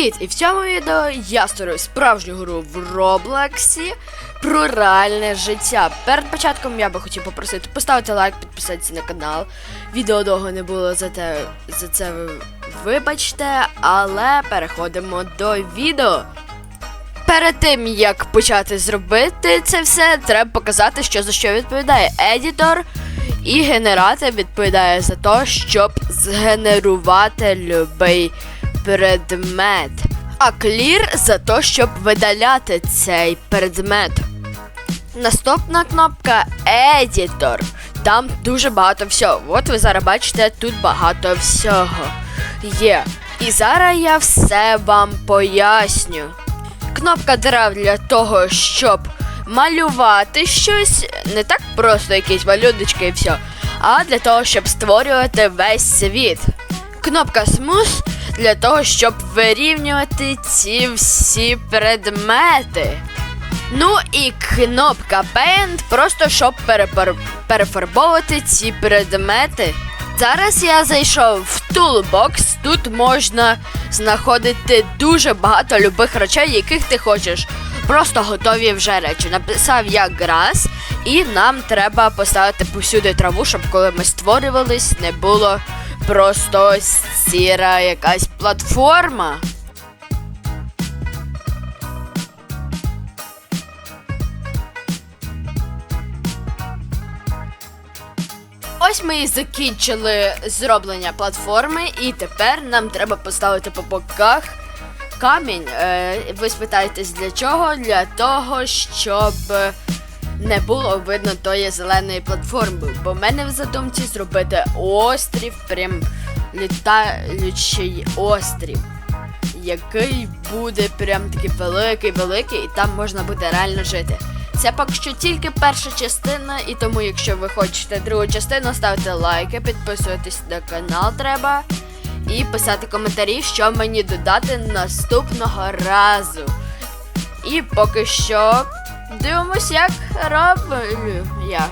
Привіт! І в цьому відео я створив справжню гру в Роблоксі про реальне життя. Перед початком я би хотів попросити поставити лайк, підписатися на канал. Відео довго не було за те, за це ви вибачте, але переходимо до відео. Перед тим як почати зробити це все, треба показати, що за що відповідає едітор. І генератор відповідає за те, щоб згенерувати любий предмет. А клір за те, щоб видаляти цей предмет. Наступна кнопка Editor. Там дуже багато всього. От ви зараз бачите, тут багато всього є. І зараз я все вам поясню. Кнопка дерев для того, щоб малювати щось, не так просто якісь малюночки і все, а для того, щоб створювати весь світ. Кнопка Smooth для того, щоб вирівнювати ці всі предмети. Ну і кнопка Paint просто щоб перепар- перефарбовувати ці предмети. Зараз я зайшов в Toolbox. Тут можна знаходити дуже багато любих речей, яких ти хочеш. Просто готові вже речі. Написав я Grass, і нам треба поставити повсюди траву, щоб коли ми створювались, не було просто сіра якась платформа. Ось ми і закінчили зроблення платформи, і тепер нам треба поставити по боках камінь. Е, ви спитаєтесь для чого? Для того, щоб не було видно тої зеленої платформи. Бо в мене в задумці зробити острів, прям літаючий острів, який буде прям такий великий, великий, і там можна буде реально жити. Це поки що тільки перша частина, і тому, якщо ви хочете другу частину, ставте лайки, підписуйтесь на канал треба. І писати коментарі, що мені додати наступного разу. І поки що дивимось, як роблю я.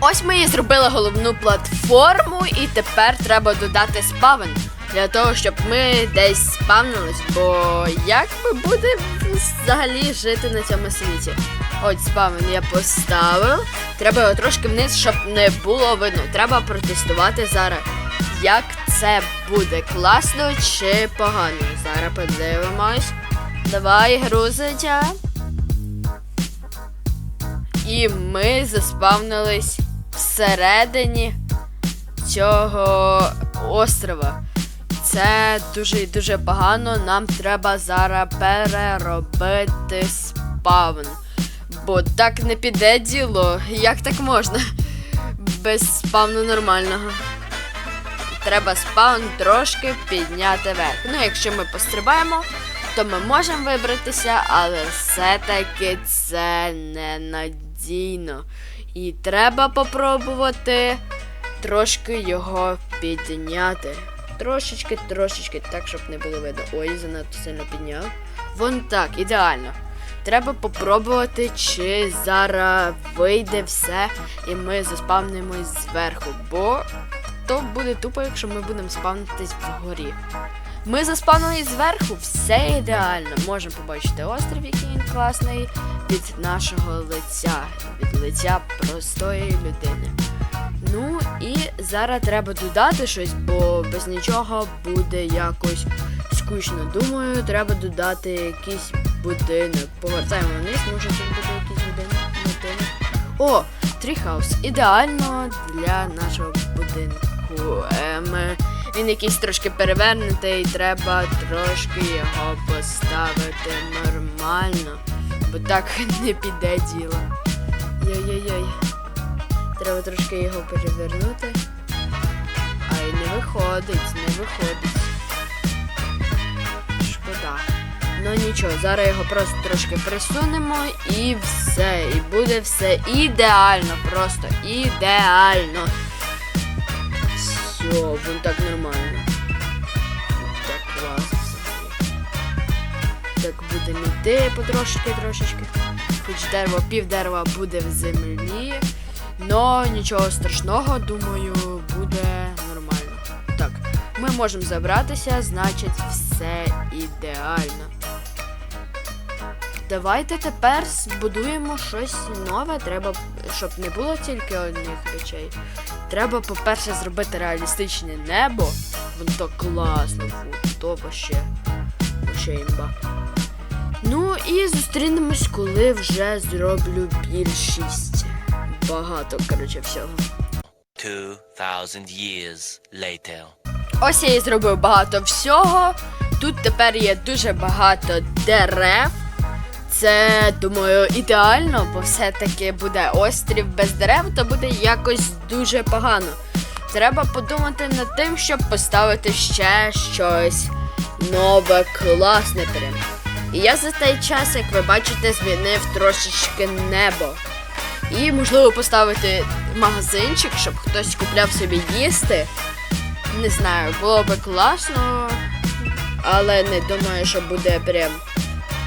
Ось ми і зробили головну платформу, і тепер треба додати спавен. Для того, щоб ми десь спавнились, бо як ми будемо взагалі жити на цьому світі? Ось спавен я поставив. Треба його трошки вниз, щоб не було видно. Треба протестувати зараз, як це буде класно чи погано. Зараз подивимось. Давай, грузиться. І ми заспавнились всередині цього острова. Це дуже і дуже погано. Нам треба зараз переробити спавн. Бо так не піде діло. Як так можна? Без спавну нормального. Треба спаун трошки підняти вверх. Ну, якщо ми пострибаємо, то ми можемо вибратися, але все-таки це ненадійно. І треба попробувати трошки його підняти. Трошечки, трошечки, так, щоб не було видно. Ой, занадто сильно підняв. Вон так, ідеально. Треба попробувати, чи зараз вийде все, і ми заспавнимось зверху, бо то буде тупо, якщо ми будемо спавнитись вгорі. Ми заспавнились зверху, все ідеально. Можемо побачити острів, який він класний, від нашого лиця, від лиця простої людини. Ну і зараз треба додати щось, бо без нічого буде якось скучно. Думаю, треба додати якийсь будинок. Повертаємо вниз, може тут буде якийсь будинок. будинок. О, тріхаус. Ідеально для нашого будинку. Ем, він якийсь трошки перевернутий, треба трошки його поставити нормально, бо так не піде діло. Йой-йой-йой. Треба трошки його перевернути. Ай, не виходить, не виходить. Шкода. Ну нічого, зараз його просто трошки присунемо і все. І буде все ідеально, просто ідеально. Все, вон так нормально. Так клас взагалі. Так будемо йти потрошки трошечки. Хоч дерево, пів дерева буде в землі. Но нічого страшного, думаю, буде нормально. Так, ми можемо забратися, значить все ідеально. Давайте тепер збудуємо щось нове. Треба, щоб не було тільки одних речей. Треба, по-перше, зробити реалістичне небо. Воно так класно, фу, то вообще. Вообще імба. Ну і зустрінемось, коли вже зроблю більшість. Багато, коротше, всього. 2,000 years later. Ось я і зробив багато всього. Тут тепер є дуже багато дерев. Це, думаю, ідеально, бо все-таки буде острів без дерев, то буде якось дуже погано. Треба подумати над тим, щоб поставити ще щось нове, класне прям. І я за той час, як ви бачите, змінив трошечки небо. І можливо поставити магазинчик, щоб хтось купляв собі їсти. Не знаю, було би класно, але не думаю, що буде прям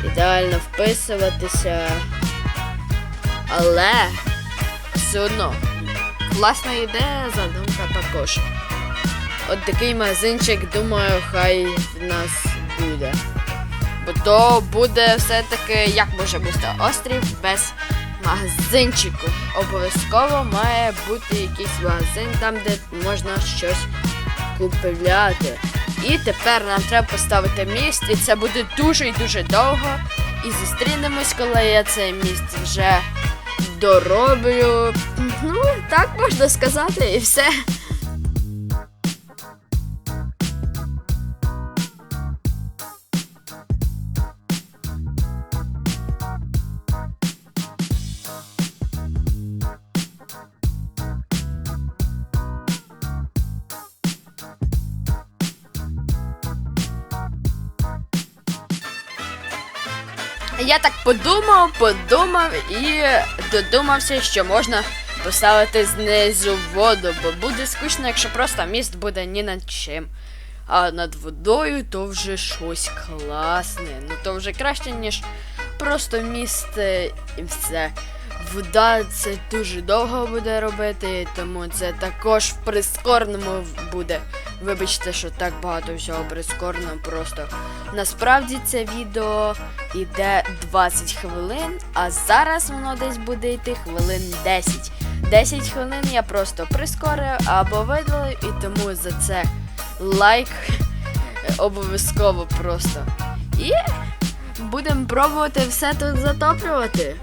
ідеально вписуватися. Але все одно класна ідея, задумка також. От такий магазинчик, думаю, хай в нас буде. Бо то буде все-таки, як може бути острів без магазинчику. Обов'язково має бути якийсь магазин там, де можна щось купляти. І тепер нам треба поставити міст, і це буде дуже і дуже довго. І зустрінемось, коли я цей міст вже дороблю. Ну, так можна сказати, і все. Я так подумав, подумав і додумався, що можна поставити знизу воду, бо буде скучно, якщо просто міст буде ні над чим. А над водою то вже щось класне. Ну то вже краще, ніж просто міст е, і все. Вода це дуже довго буде робити, тому це також в прискореному буде. Вибачте, що так багато всього прискорено просто. Насправді це відео йде 20 хвилин, а зараз воно десь буде йти хвилин 10. 10 хвилин я просто прискорив або видалив, і тому за це лайк обов'язково просто. І будемо пробувати все тут затоплювати.